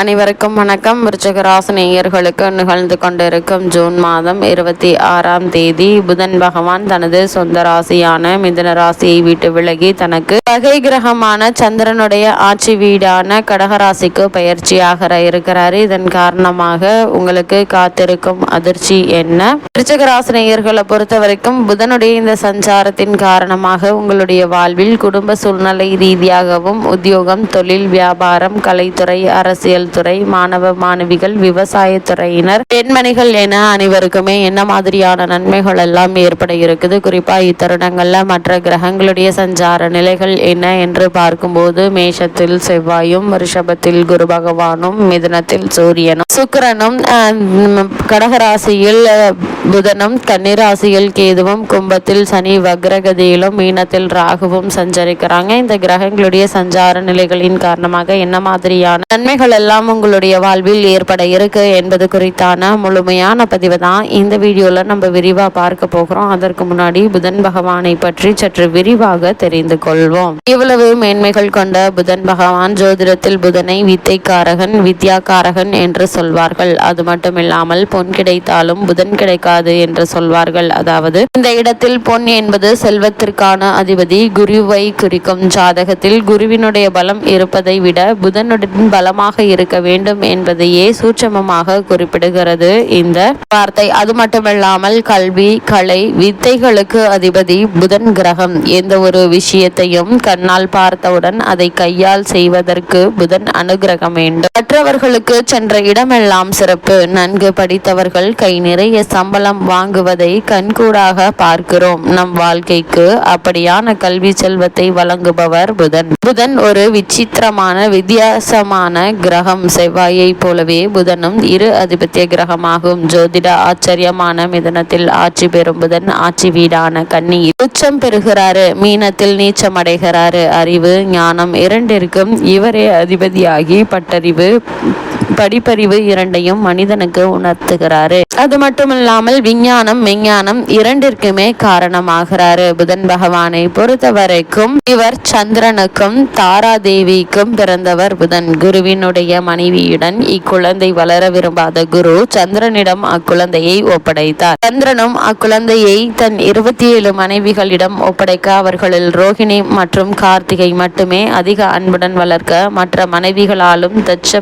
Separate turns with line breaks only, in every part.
அனைவருக்கும் வணக்கம். விருச்சகராசினியர்களுக்கு நிகழ்ந்து கொண்டிருக்கும் ஜூன் மாதம் இருபத்தி ஆறாம் தேதி புதன் பகவான் தனது சொந்த ராசியான மிதன ராசியை விட்டு விலகி தனக்கு பகை கிரகமான சந்திரனுடைய ஆட்சி வீடான கடகராசிக்கு பயிற்சியாக இருக்கிறார். இதன் காரணமாக உங்களுக்கு காத்திருக்கும் அதிர்ச்சி என்ன? விருச்சகராசினியர்களை பொறுத்த வரைக்கும் புதனுடைய இந்த சஞ்சாரத்தின் காரணமாக உங்களுடைய வாழ்வில் குடும்ப சூழ்நிலை ரீதியாகவும் உத்தியோகம் தொழில் வியாபாரம் கலைத்துறை அரசியல் துறை மாணவ மாணவிகள் விவசாயத்துறையினர் பெண்மணிகள் என அனைவருக்குமே என்ன மாதிரியான நன்மைகள் எல்லாம் ஏற்பட இருக்குது? குறிப்பா இத்தருணங்கள்ல மற்ற கிரகங்களுடைய சஞ்சார நிலைகள் என்ன என்று பார்க்கும்போது மேஷத்தில் செவ்வாயும் ரிஷபத்தில் குரு பகவானும் மிதனத்தில் சூரியனும் சுக்கரனும் கடகராசியில் புதனும் கன்னிராசியில் கேதுவும் கும்பத்தில் சனி வக்ரகதியிலும் மீனத்தில் ராகுவும் சஞ்சரிக்கிறாங்க. இந்த கிரகங்களுடைய சஞ்சார நிலைகளின் காரணமாக என்ன மாதிரியான நன்மைகள் எல்லாம் உங்களுடைய வாழ்வில் ஏற்பட இருக்கு என்பது குறித்தான முழுமையான பதிவு தான் இந்த வீடியோவில் நம்ம விரிவா பார்க்க போகிறோம். அதற்கு முன்னாடி புதன் பகவானை பற்றி சற்று விரிவாக தெரிந்து கொள்வோம். இவ்வளவு மேன்மைகள் கொண்ட புதன் பகவான் ஜோதிடத்தில் புதனை வித்தைக்காரகன் வித்யாக்காரகன் என்று சொல்வார்கள். அது மட்டுமில்லாமல் பொன் கிடைத்தாலும் புதன் கிடைக்காது என்று சொல்வார்கள். அதாவது இந்த இடத்தில் பொன் என்பது செல்வத்திற்கான அதிபதி குருவை குறிக்கும் ஜாதகத்தில் குருவினுடைய பலம் இருப்பதை விட புதனுடன் பலமாக இருக்க வேண்டும் என்பதையே சூட்சமமாக குறிப்பிடுகிறது. இந்த வார்த்தை அது மட்டுமில்லாமல் கல்வி கலை வித்தைகளுக்கு அதிபதி புதன் கிரகம். எந்த ஒரு விஷயத்தையும் கண்ணால் பார்த்தவுடன் அதை கையால் செய்வதற்கு புதன் அனுகிரகம் வேண்டும். மற்றவர்களுக்கு சென்ற இடமெல்லாம் சிறப்பு. நன்கு படித்தவர்கள் கை நிறைய சம்பளம் வாங்குவதை கண்கூடாக பார்க்கிறோம். நம் வாழ்க்கைக்கு அப்படியான கல்வி செல்வத்தை வழங்குபவர் புதன். புதன் ஒரு விசித்திரமான வித்தியாசமான கிரகம். செவ்வாயை போலவே புதனும் இரு அதிபத்திய கிரகமாகும். ஜோதிட ஆச்சரியமான மிதனத்தில் ஆட்சி பெறும் புதன் ஆட்சி வீடான கன்னியில் உச்சம் பெறுகிறாரு மீனத்தில் நீச்சம் அடைகிறாரு. அறிவு ஞானம் இரண்டிற்கும் இவரே அதிபதியாகி பட்டறிவு படிப்பறிவு இரண்டையும் மனிதனுக்கு உணர்த்துகிறாரு. அது மட்டுமில்லாமல் விஞ்ஞானம் மெஞ்ஞானம் இரண்டிற்குமே காரணமாகிறாரு. புதன் பகவானை பொறுத்த வரைக்கும் இவர் சந்திரனுக்கும் தாராதேவிக்கும் பிறந்தவர் புதன். குருவினுடைய மனைவியுடன் இக்குழந்தை வளர விரும்பாத குரு சந்திரனிடம் அக்குழந்தையை ஒப்படைத்தார். சந்திரனும் அக்குழந்தையை தன் இருபத்தி ஏழு மனைவிகளிடம் ஒப்படைக்க அவர்களில் ரோகிணி மற்றும் கார்த்திகை மட்டுமே அதிக அன்புடன் வளர்க்க மற்ற மனைவிகளாலும் தட்ச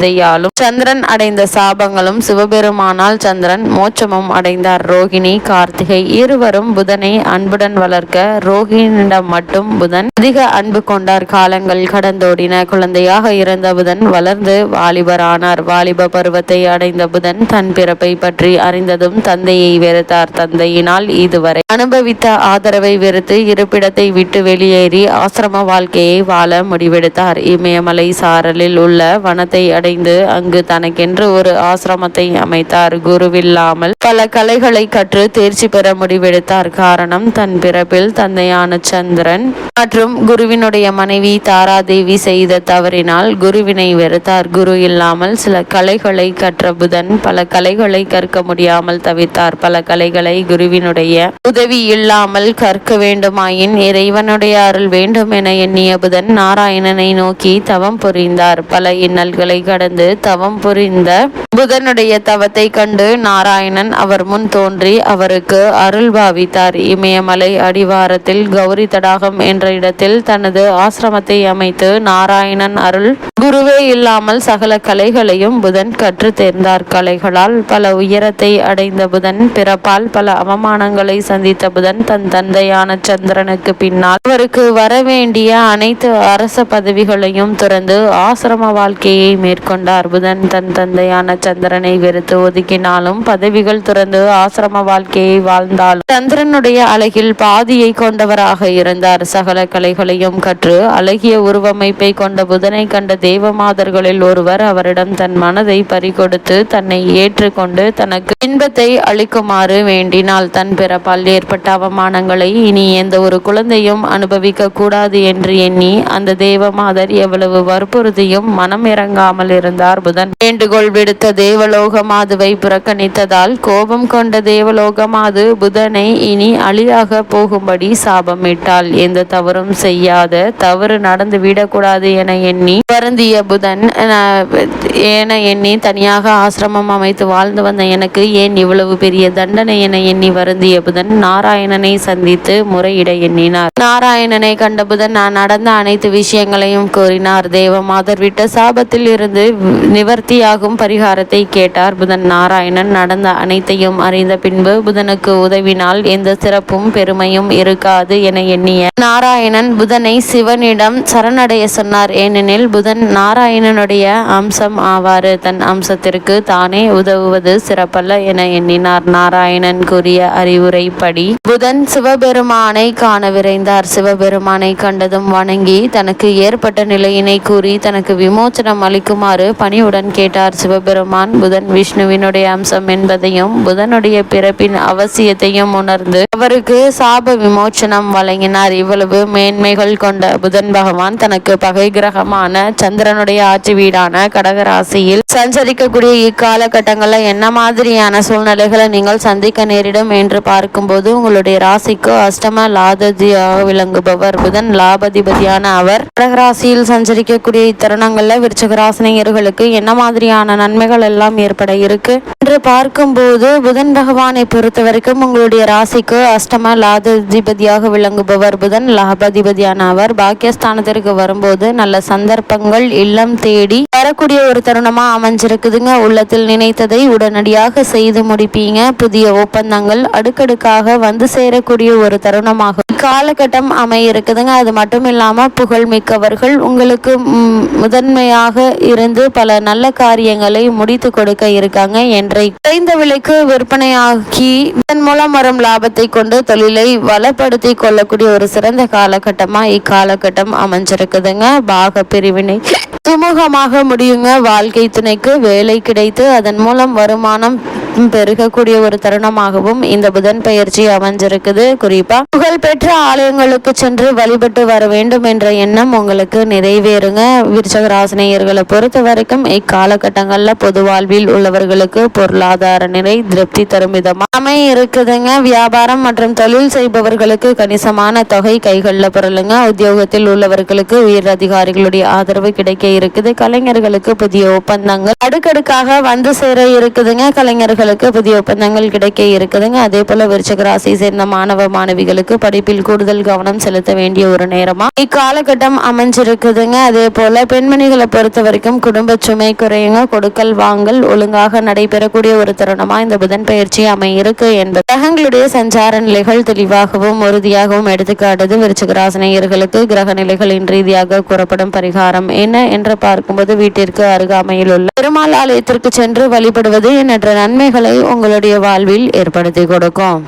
பிரஜாபதியாலும் சந்திரன் அடைந்த சாபங்களும் சிவபெருமானால் சந்திரன் மோட்சமும் அடைந்தார். ரோகிணி கார்த்திகை இருவரும் புதனை அன்புடன் வளர்க்க ரோகிணியிடம் மட்டும் புதன் அதிக அன்பு கொண்டார். காலங்கள் கடந்தோடின. குழந்தையாக இருந்த புதன் வளர்ந்து வாலிபரானார். வாலிப பருவத்தை அடைந்த புதன் தன் பிறப்பை பற்றி அறிந்ததும் தந்தையை வெறுத்தார். தந்தையினால் இதுவரை அனுபவித்த ஆதரவை வெறுத்து இருப்பிடத்தை விட்டு வெளியேறி ஆசிரம வாழ்க்கையை வாழ முடிவெடுத்தார். இமயமலை சாரலில் உள்ள வனத்தை அடை அடைந்து அங்கு தனக்கென்று ஒரு ஆசிரமத்தை அமைத்தார். குருவில்லாமல் பல கலைகளை கற்று தேர்ச்சி பெற முடிவெடுத்தார். காரணம் தன் பிறப்பில் தந்தையான சந்திரன் மற்றும் குருவினுடைய மனைவி தாராதேவி செய்த தவறினால் குருவினை வெறுத்தார். குரு இல்லாமல் சில கலைகளை கற்ற புதன் பல கலைகளை கற்க முடியாமல் தவித்தார். பல கலைகளை குருவினுடைய உதவி இல்லாமல் கற்க வேண்டுமாயின் இறைவனுடைய அருள் வேண்டும் என எண்ணிய புதன் நாராயணனை நோக்கி தவம் புரிந்தார். பல இன்னல்களை கடந்து நடந்து தவம் புரிந்த புதனுடைய தவத்தை கண்டு நாராயணன் அவர் முன் தோன்றி அவருக்கு அருள் பாவித்தார். இமயமலை அடிவாரத்தில் கௌரி தடாகம் என்ற இடத்தில் தனது ஆசிரமத்தை அமைத்து நாராயணன் அருள் குருவே இல்லாமல் சகல கலைகளையும் புதன் கற்று தேர்ந்தார். கலைகளால் பல உயரத்தை அடைந்த புதன் பிறப்பால் பல அவமானங்களை சந்தித்த புதன் தன் தந்தையான சந்திரனுக்கு பின்னால் அவருக்கு வரவேண்டிய அனைத்து அரச பதவிகளையும் துறந்து ஆசிரம வாழ்க்கையை மேற்கொண்டார். புதன் தன் தந்தையான சந்திரனை வெறுத்து ஒதுக்கினாலும் பதவிகள் துறந்து ஆசிரம வாழ்க்கையை வாழ்ந்தாலும் சந்திரனுடைய அழகில் பாதியை கொண்டவராக இருந்தார். சகல கலைகளையும் கற்று அழகிய உருவமைப்பை கொண்ட புதனை கண்ட தேவமாதர்களில் ஒருவர் அவரிடம் தன் மனதை பறிகொடுத்து தன்னை ஏற்றுக்கொண்டு தனக்கு இன்பத்தை அளிக்குமாறு வேண்டினால் தன் பிறப்பால் ஏற்பட்ட அவமானங்களை இனி எந்த ஒரு குழந்தையும் அனுபவிக்க கூடாது என்று எண்ணி அந்த தேவமாதர் எவ்வளவு வற்புறுதியும் மனம் இறங்காமல் இருந்தார் புதன். வேண்டுகோள் விடுத்த தேவலோகமாதுவை புறக்கணித்ததால் கோபம் கொண்ட தேவலோகமாது புதனை இனி அழியாக போகும்படி சாபமிட்டாள். எந்த தவறும் செய்யாத தவறு நடந்து விடக்கூடாது என எண்ணி வருந்திய புதன் என எண்ணி தனியாக ஆசிரமம் அமைத்து வாழ்ந்து வந்த எனக்கு ஏன் இவ்வளவு பெரிய தண்டனை என எண்ணி வருந்திய புதன் நாராயணனை சந்தித்து முறையிட எண்ணினார். நாராயணனை கண்ட புதன் நான் நடந்த அனைத்து விஷயங்களையும் கூறினார். தேவமாதர் விட்ட சாபத்தில் இருந்து நிவர்த்தியாகும் பரிகாரத்தை கேட்டார் புதன் நாராயணன். நடந்த அனைத்தையும் அறிந்த பின்பு புதனுக்கு உதவினால் எந்த சிறப்பும் பெருமையும் இருக்காது என எண்ணிய நாராயணன் புதனை சிவனிடம் சரணடைய சொன்னார். ஏனெனில் புதன் நாராயணனுடைய அம்சம் ஆவாறு. தன் அம்சத்திற்கு தானே உதவுவது சிறப்பல்ல என எண்ணினார். நாராயணன் கூறிய அறிவுரைப்படி புதன் சிவபெருமானை காண விரைந்தார். சிவபெருமானை கண்டதும் வணங்கி தனக்கு ஏற்பட்ட நிலையினை கூறி தனக்கு விமோச்சனம் அளிக்குமாறு பணிவுடன் கேட்டார். சிவபெருமான் புதன் விஷ்ணுவினுடைய அம்சம் என்பதையும் புதனுடைய பிறப்பின் அவசியத்தையும் உணர்ந்து அவருக்கு சாப விமோச்சனம் வழங்கினார். இவ்வளவு மேன்மைகள் கொண்ட புதன் பகவான் தனக்கு பகை கிரகமான சந்திரனுடைய ஆட்சி வீடான கடகராசியில் சஞ்சரிக்கக்கூடிய இக்காலகட்டங்களில் என்ன மாதிரியான சூழ்நிலைகளை நீங்கள் சந்திக்க நேரிடும் என்று பார்க்கும்போது உங்களுடைய ராசிக்கு அஷ்டம லாததியாக விளங்குபவர். புதன் லாபதிபதியான அவர் கடகராசியில் சஞ்சரிக்கக்கூடிய இத்தருணங்களில் விருச்சகராசினியர்களுக்கு என்ன மாதிரியான நன்மைகள் எல்லாம் ஏற்பட இருக்கு. என்று பார்க்கும்போது புதன் பகவானை பொறுத்த வரைக்கும் உங்களுடைய ராசிக்கு அஷ்டம லாததிபதியாக விளங்குபவர் புதன். லாபாதிபதியான அவர் பாக்கியஸ்தானத்திற்கு வரும்போது நல்ல சந்தர்ப்பங்கள் இல்லம் தேடி வரக்கூடிய ஒரு தருணமா அமைஞ்சிருக்குதுங்க. உள்ளத்தில் நினைத்ததை உடனடியாக செய்து முடிப்பீங்க. புதிய ஒப்பந்தங்கள் அடுக்கடுக்காக வந்து சேரக்கூடிய ஒரு தருணமாக காலகட்டம் அமைய இருக்குதுங்க அது மட்டும் இல்லாம புகழ் மிக்கவர்கள் உங்களுக்கு முதன்மையாக இருந்து பல நல்ல காரியங்களை முடி முடித்து கொடுக்க இருக்காங்க என்றை குறைந்த விலைக்கு விற்பனையாகி இதன் மூலம் வரும் லாபத்தை கொண்டு தொழிலை வளப்படுத்தி கொள்ளக்கூடிய ஒரு சிறந்த காலகட்டமா இக்காலகட்டம் அமைஞ்சிருக்குதுங்க. பாக பிரிவினை சுமூகமாக முடியுங்க. வாழ்க்கை துணைக்கு வேலை கிடைத்து அதன் மூலம் வருமானம் பெருகக்கூடிய ஒரு தருணமாகவும் இந்த புதன் பயிற்சி அமைஞ்சிருக்குது. குறிப்பா புகழ்பெற்ற ஆலயங்களுக்கு சென்று வழிபட்டு வர வேண்டும் என்ற எண்ணம் உங்களுக்கு நிறைவேறுங்க. விருச்சக ராசினியர்களை பொறுத்த வரைக்கும் இக்காலகட்டங்கள்ல பொது வாழ்வில் உள்ளவர்களுக்கு பொருளாதார நிலை திருப்தி தரும் விதமா இருக்குதுங்க. வியாபாரம் மற்றும் தொழில் செய்பவர்களுக்கு கணிசமான தொகை கைகளில் பொருளுங்க. உத்தியோகத்தில் உள்ளவர்களுக்கு உயர் அதிகாரிகளுடைய ஆதரவு கிடைக்க இருக்குது. கலைஞர்களுக்கு புதிய ஒப்பந்தங்கள் அடுக்கடுக்காக வந்து சேர இருக்குதுங்க. மாணவர்களுக்கு புதிய ஒப்பந்தங்கள் கிடைக்க இருக்குதுங்க. அதே போல விருச்சக ராசியை சேர்ந்த மாணவ மாணவிகளுக்கு படிப்பில் கூடுதல் கவனம் செலுத்த வேண்டிய ஒரு நேரமா? இக்காலகட்டம் அமைஞ்சிருக்குதுங்க. அதே போல பெண்மணிகளை பொறுத்த வரைக்கும் குடும்ப சுமை குறையுங்க. கொடுக்கல் வாங்கல் ஒழுங்காக நடைபெறக்கூடிய ஒரு தருணமா இந்த புதன் பயிற்சி அமையிருக்கு என்பது. கிரகங்களுடைய சஞ்சார நிலைகள் தெளிவாகவும் உறுதியாகவும் எடுத்துக்காட்டுது. விருச்சக ராசினியர்களுக்கு கிரக நிலைகளின் ரீதியாக கூறப்படும் பரிகாரம் என்ன என்று பார்க்கும்போது வீட்டிற்கு அருகாமையில் உள்ள பெருமாள் ஆலயத்திற்கு சென்று வழிபடுவது எண்ணற்ற நன்மைகள் உங்களுடைய வாழ்வில் ஏற்படுத்தி கொடுக்கும்.